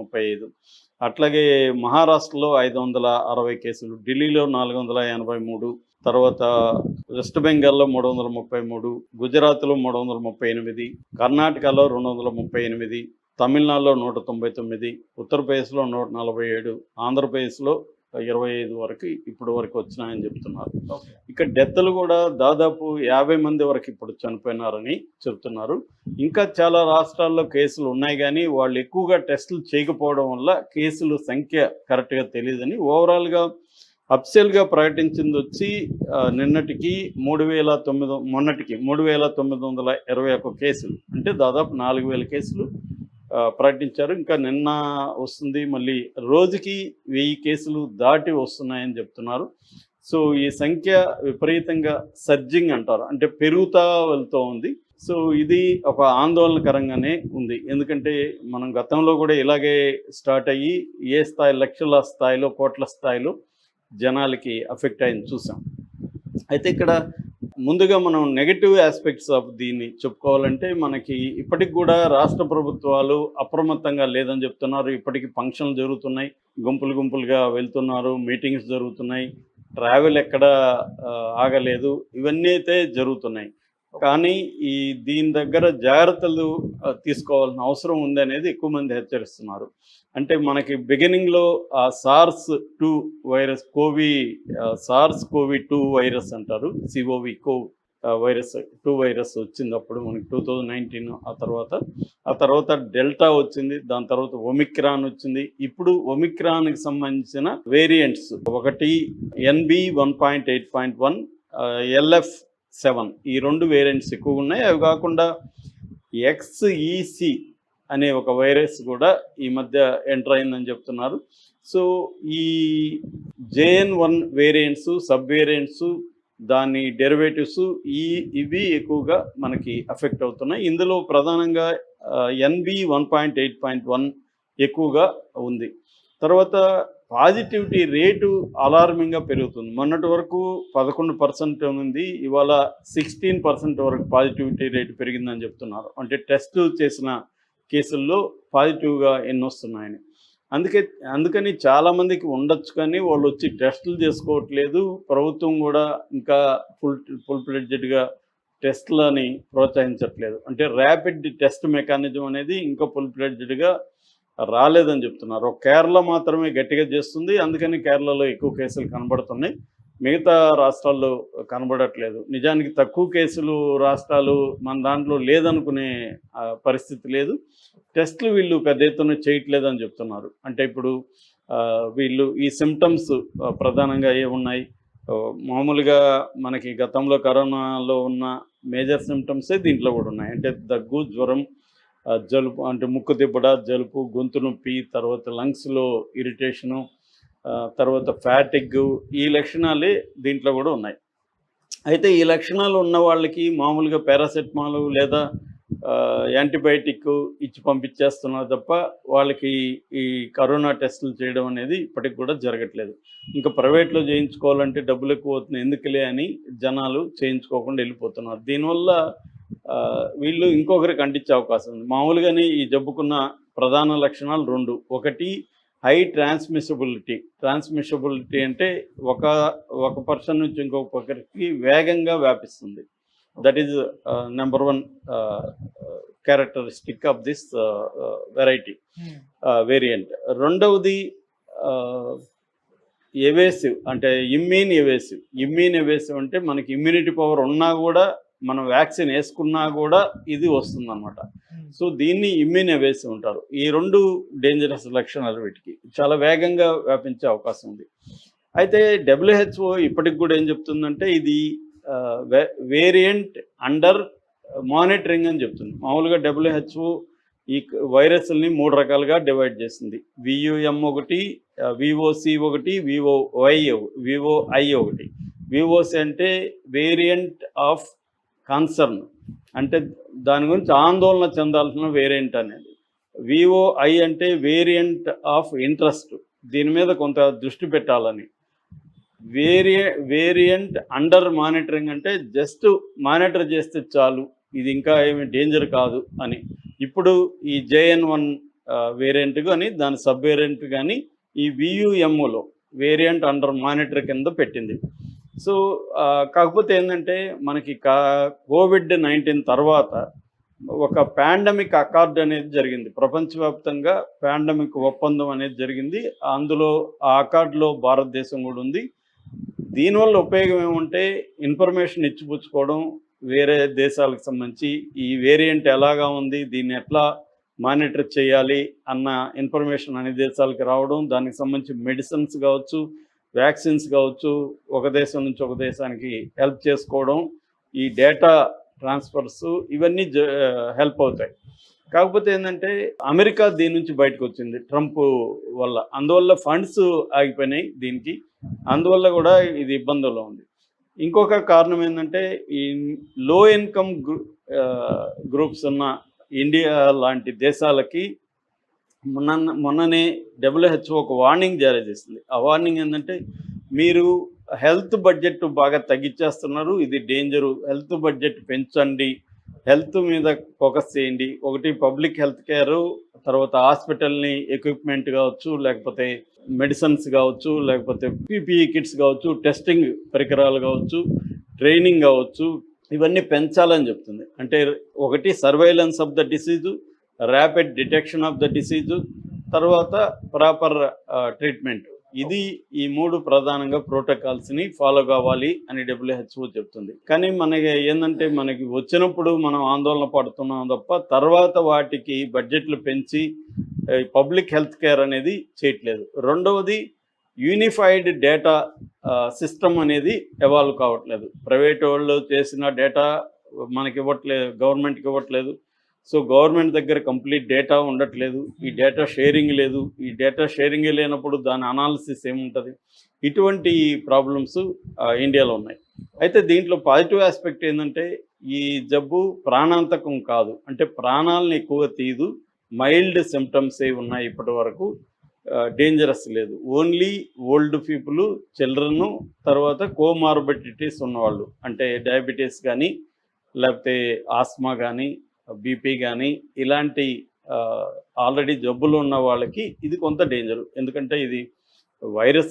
ముప్పై ఐదు. అట్లాగే మహారాష్ట్రలో ఐదు వందల అరవై కేసులు ఢిల్లీలో నాలుగు వందల ఎనభై మూడు తర్వాత వెస్ట్ బెంగాల్లో మూడు వందల ముప్పై మూడు గుజరాత్లో మూడు వందల ముప్పై ఎనిమిది కర్ణాటకలో రెండు వందల ముప్పై ఎనిమిది తమిళనాడులో నూట తొంభై తొమ్మిది ఉత్తరప్రదేశ్లో నూట నలభై ఏడు ఆంధ్రప్రదేశ్లో ఇరవై ఐదు వరకు ఇప్పుడు వరకు వచ్చినాయని చెప్తున్నారు. ఇక డెత్లు కూడా దాదాపు యాభై మంది వరకు ఇప్పుడు చనిపోయినారని చెప్తున్నారు. ఇంకా చాలా రాష్ట్రాల్లో కేసులు ఉన్నాయి కానీ వాళ్ళు ఎక్కువగా టెస్టులు చేయకపోవడం వల్ల కేసులు సంఖ్య కరెక్ట్గా తెలియదని ఓవరాల్గా అఫ్సియల్గా ప్రకటించింది వచ్చి నిన్నటికి మూడు వేల తొమ్మిది మొన్నటికి మూడు వేల తొమ్మిది వందల ఇరవై ఒక్క కేసులు. అంటే దాదాపు నాలుగు వేల కేసులు ప్రకటించారు. ఇంకా నిన్న వస్తుంది మళ్ళీ రోజుకి వెయ్యి కేసులు దాటి వస్తున్నాయని చెప్తున్నారు. సో ఈ సంఖ్య విపరీతంగా సర్జింగ్ అంటారు. అంటే పెరుగుతా వెళ్తూ ఉంది. సో ఇది ఒక ఆందోళనకరంగానే ఉంది. ఎందుకంటే మనం గతంలో కూడా ఇలాగే స్టార్ట్ అయ్యి ఏ స్థాయి లక్షల స్థాయిలో కోట్ల స్థాయిలో జనాలకి అఫెక్ట్ అయింది చూసాం. అయితే ఇక్కడ ముందుగా మనం నెగటివ్ ఆస్పెక్ట్స్ ఆఫ్ దీన్ని చెప్పుకోవాలంటే మనకి ఇప్పటికి కూడా రాష్ట్ర ప్రభుత్వాలు అప్రమత్తంగా లేదని చెప్తున్నారు. ఇప్పటికి ఫంక్షన్లు జరుగుతున్నాయి. గుంపులు గుంపులుగా వెళ్తున్నారు. మీటింగ్స్ జరుగుతున్నాయి. ట్రావెల్ ఎక్కడ ఆగలేదు. ఇవన్నీ అయితే జరుగుతున్నాయి. కానీ ఈ దీని దగ్గర జాగ్రత్తలు తీసుకోవాల్సిన అవసరం ఉంది అనేది ఎక్కువ మంది హెచ్చరిస్తున్నారు. అంటే మనకి బిగినింగ్లో ఆ SARS two virus CoV SARS CoV two virus అంటారు C O V co virus two virus వచ్చింది అప్పుడు మనకి టూ థౌజండ్ నైన్టీన్ ఆ తర్వాత ఆ తర్వాత డెల్టా వచ్చింది దాని తర్వాత ఒమిక్రాన్ వచ్చింది. ఇప్పుడు ఒమిక్రాన్కి సంబంధించిన వేరియంట్స్ ఒకటి NB one point eight point one LF seven. ఈ రెండు వేరియంట్స్ ఎక్కువ ఉన్నాయి. అవి కాకుండా ఎక్స్ఈసి అనే ఒక వైరస్ కూడా ఈ మధ్య ఎంటర్ అయిందని చెప్తున్నారు. సో ఈ JN one variants sub variants దాని డెరివేటివ్స్ ఈ ఇవి ఎక్కువగా మనకి అఫెక్ట్ అవుతున్నాయి. ఇందులో ప్రధానంగా NB one point eight point one ఎక్కువగా ఉంది. తర్వాత పాజిటివిటీ రేటు అలార్మింగ్గా పెరుగుతుంది. మొన్నటి వరకు పదకొండు పర్సెంట్ ఉంది ఇవాళ సిక్స్టీన్ పర్సెంట్ వరకు పాజిటివిటీ రేటు పెరిగిందని చెప్తున్నారు. అంటే టెస్టులు చేసిన కేసుల్లో పాజిటివ్గా ఎన్ని వస్తున్నాయని. అందుకే అందుకని చాలామందికి ఉండొచ్చు కానీ వాళ్ళు వచ్చి టెస్టులు చేసుకోవట్లేదు. ప్రభుత్వం కూడా ఇంకా ఫుల్ ఫుల్ ఫ్లెడ్జెడ్గా టెస్ట్లని ప్రోత్సహించట్లేదు. అంటే ర్యాపిడ్ టెస్ట్ మెకానిజం అనేది ఇంకా ఫుల్ ఫ్లెడ్జెడ్గా రాలేదని చెప్తున్నారు. కేరళ మాత్రమే గట్టిగా చేస్తుంది. అందుకని కేరళలో ఎక్కువ కేసులు కనబడుతున్నాయి. మిగతా రాష్ట్రాల్లో కనబడట్లేదు. నిజానికి తక్కువ కేసులు రాష్ట్రాలు మన దాంట్లో లేదనుకునే పరిస్థితి లేదు. టెస్టులు వీళ్ళు పెద్ద ఎత్తున చేయట్లేదని చెప్తున్నారు. అంటే ఇప్పుడు వీళ్ళు ఈ సిమ్టమ్స్ ప్రధానంగా ఏ ఉన్నాయి? మామూలుగా మనకి గతంలో కరోనాలో ఉన్న మేజర్ సిమ్టమ్సే దీంట్లో కూడా ఉన్నాయి. అంటే దగ్గు జ్వరం జలుపు జలుబు అంటే ముక్కు దిబ్బడ జలుబు గొంతు నొప్పి తర్వాత లంగ్స్లో ఇరిటేషను తర్వాత ఫ్యాటిగ్ ఈ లక్షణాలే దీంట్లో కూడా ఉన్నాయి. అయితే ఈ లక్షణాలు ఉన్న వాళ్ళకి మామూలుగా పారాసెటమాల్ లేదా యాంటీబయాటిక్ ఇచ్చి పంపించేస్తున్నారు తప్ప వాళ్ళకి ఈ కరోనా టెస్టులు చేయడం అనేది ఇప్పటికి కూడా జరగట్లేదు. ఇంకా ప్రైవేట్లో చేయించుకోవాలంటే డబ్బులు ఎక్కువ అవుతుంది ఎందుకులే అని జనాలు చేయించుకోకుండా వెళ్ళిపోతున్నారు. దీనివల్ల వీళ్ళు ఇంకొకరికి అంటించే అవకాశం ఉంది. మామూలుగానే ఈ జబ్బుకున్న ప్రధాన లక్షణాలు రెండు. ఒకటి హై ట్రాన్స్మిసిబిలిటీ ట్రాన్స్మిసిబిలిటీ అంటే ఒక ఒక పర్సన్ నుంచి ఇంకొక పర్సన్కి వేగంగా వ్యాపిస్తుంది. That is number one characteristic of this variety variant రెండవది ఎవేసివ్ అంటే ఇమ్యూన్ ఎవేసివ్ ఇమ్యూన్ ఎవేసివ్ అంటే మనకి ఇమ్యూనిటీ పవర్ ఉన్నా కూడా మనం వ్యాక్సిన్ వేసుకున్నా కూడా ఇది వస్తుందన్నమాట. సో దీన్ని ఇమ్యూన్ వేసి ఉంటారు. ఈ రెండు డేంజరస్ లక్షణాలు వీటికి. చాలా వేగంగా వ్యాపించే అవకాశం ఉంది. అయితే డబ్ల్యూహెచ్ఓ ఇప్పటికి కూడా ఏం చెప్తుందంటే ఇది వేరియంట్ అండర్ మానిటరింగ్ అని చెప్తుంది. మామూలుగా డబ్ల్యూహెచ్ఓ ఈ వైరస్ని మూడు రకాలుగా డివైడ్ చేసింది వియుఎం ఒకటి విఓసి ఒకటి విఓవై విఓఐ ఒకటి విఓసి అంటే వేరియంట్ ఆఫ్ కన్సర్న్ అంటే దాని గురించి ఆందోళన చెందాల్సిన వేరియంట్ అనేది. విఓఐ అంటే వేరియంట్ ఆఫ్ ఇంట్రెస్ట్ దీని మీద కొంత దృష్టి పెట్టాలని. వేరియ వేరియంట్ అండర్ మానిటరింగ్ అంటే జస్ట్ మానిటర్ చేస్తే చాలు ఇది ఇంకా ఏమి డేంజర్ కాదు అని. ఇప్పుడు ఈ జేఎన్ వన్ వేరియంట్ కానీ దాని సబ్ వేరియంట్ కానీ ఈ వియుఎంఓలో వేరియంట్ అండర్ మానిటర్ కింద పెట్టింది. సో కాకపోతే ఏంటంటే మనకి కా కోవిడ్ నైన్టీన్ తర్వాత ఒక పాండమిక్ అకార్డ్ అనేది జరిగింది. ప్రపంచవ్యాప్తంగా పాండమిక్ ఒప్పందం అనేది జరిగింది. అందులో ఆ అకార్డులో భారతదేశం కూడా ఉంది. దీనివల్ల ఉపయోగం ఏమంటే ఇన్ఫర్మేషన్ ఇచ్చిపుచ్చుకోవడం వేరే దేశాలకు సంబంధించి ఈ వేరియంట్ ఎలాగా ఉంది దీన్ని ఎట్లా మానిటర్ చేయాలి అన్న ఇన్ఫర్మేషన్ అన్ని దేశాలకు రావడం దానికి సంబంధించి మెడిసిన్స్ కావచ్చు వ్యాక్సిన్స్ కావచ్చు ఒక దేశం నుంచి ఒక దేశానికి హెల్ప్ చేసుకోవడం ఈ డేటా ట్రాన్స్ఫర్స్ ఇవన్నీ హెల్ప్ అవుతాయి. కాకపోతే ఏంటంటే అమెరికా దీని నుంచి బయటకు వచ్చింది ట్రంప్ వల్ల. అందువల్ల ఫండ్స్ ఆగిపోయినాయి దీనికి. అందువల్ల కూడా ఇది ఇబ్బందుల్లో ఉంది. ఇంకొక కారణం ఏంటంటే ఈ లో ఇన్కమ్ గ్రూప్స్ ఉన్న ఇండియా లాంటి దేశాలకి మొన్న మొన్ననే డబ్ల్యూహెచ్ఓ ఒక వార్నింగ్ జారీ చేసింది. ఆ వార్నింగ్ ఏంటంటే మీరు హెల్త్ బడ్జెట్ బాగా తగ్గించేస్తున్నారు ఇది డేంజరు హెల్త్ బడ్జెట్ పెంచండి. హెల్త్ మీద ఫోకస్ చేయండి. ఒకటి పబ్లిక్ హెల్త్ కేర్ తర్వాత హాస్పిటల్ని ఎక్విప్మెంట్ కావచ్చు లేకపోతే మెడిసిన్స్ కావచ్చు లేకపోతే పీపీఈ కిట్స్ కావచ్చు టెస్టింగ్ పరికరాలు కావచ్చు ట్రైనింగ్ కావచ్చు ఇవన్నీ పెంచాలని చెప్తుంది. అంటే ఒకటి surveillance of the disease rapid detection of the disease తర్వాత ప్రాపర్ ట్రీట్మెంట్ ఇది ఈ మూడు ప్రధానంగా ప్రోటోకాల్స్ని ఫాలో కావాలి అని డబ్ల్యూహెచ్ఓ చెప్తుంది. కానీ మనకి ఏంటంటే మనకి వచ్చినప్పుడు మనం ఆందోళన పడుతున్నాం తప్ప తర్వాత వాటికి బడ్జెట్లు పెంచి పబ్లిక్ హెల్త్ కేర్ అనేది చేయట్లేదు. రెండవది యూనిఫైడ్ డేటా సిస్టమ్ అనేది ఎవాల్వ్ కావట్లేదు. ప్రైవేట్ వాళ్ళు చేసిన డేటా మనకి ఇవ్వట్లేదు గవర్నమెంట్కి ఇవ్వట్లేదు. సో గవర్నమెంట్ దగ్గర కంప్లీట్ డేటా ఉండట్లేదు ఈ డేటా షేరింగ్ లేదు ఈ డేటా షేరింగ్ లేనప్పుడు దాని అనాలిసిస్ ఏముంటుంది? ఇటువంటి ప్రాబ్లమ్స్ ఇండియాలో ఉన్నాయి. అయితే దీంట్లో పాజిటివ్ ఆస్పెక్ట్ ఏంటంటే ఈ జబ్బు ప్రాణాంతకం కాదు. అంటే ప్రాణాలను ఎక్కువ తీయదు మైల్డ్ సిమ్టమ్స్ ఏ ఉన్నాయి ఇప్పటి వరకు డేంజరస్ లేదు. ఓన్లీ ఓల్డ్ పీపుల్ చిల్డ్రన్ తర్వాత కోమార్బిడిటీస్ ఉన్నవాళ్ళు అంటే డయాబెటీస్ కానీ లేకపోతే ఆస్మా కానీ బీపీ కానీ ఇలాంటి ఆల్రెడీ జబ్బులు ఉన్న వాళ్ళకి ఇది కొంత డేంజర్ ఎందుకంటే ఇది వైరస్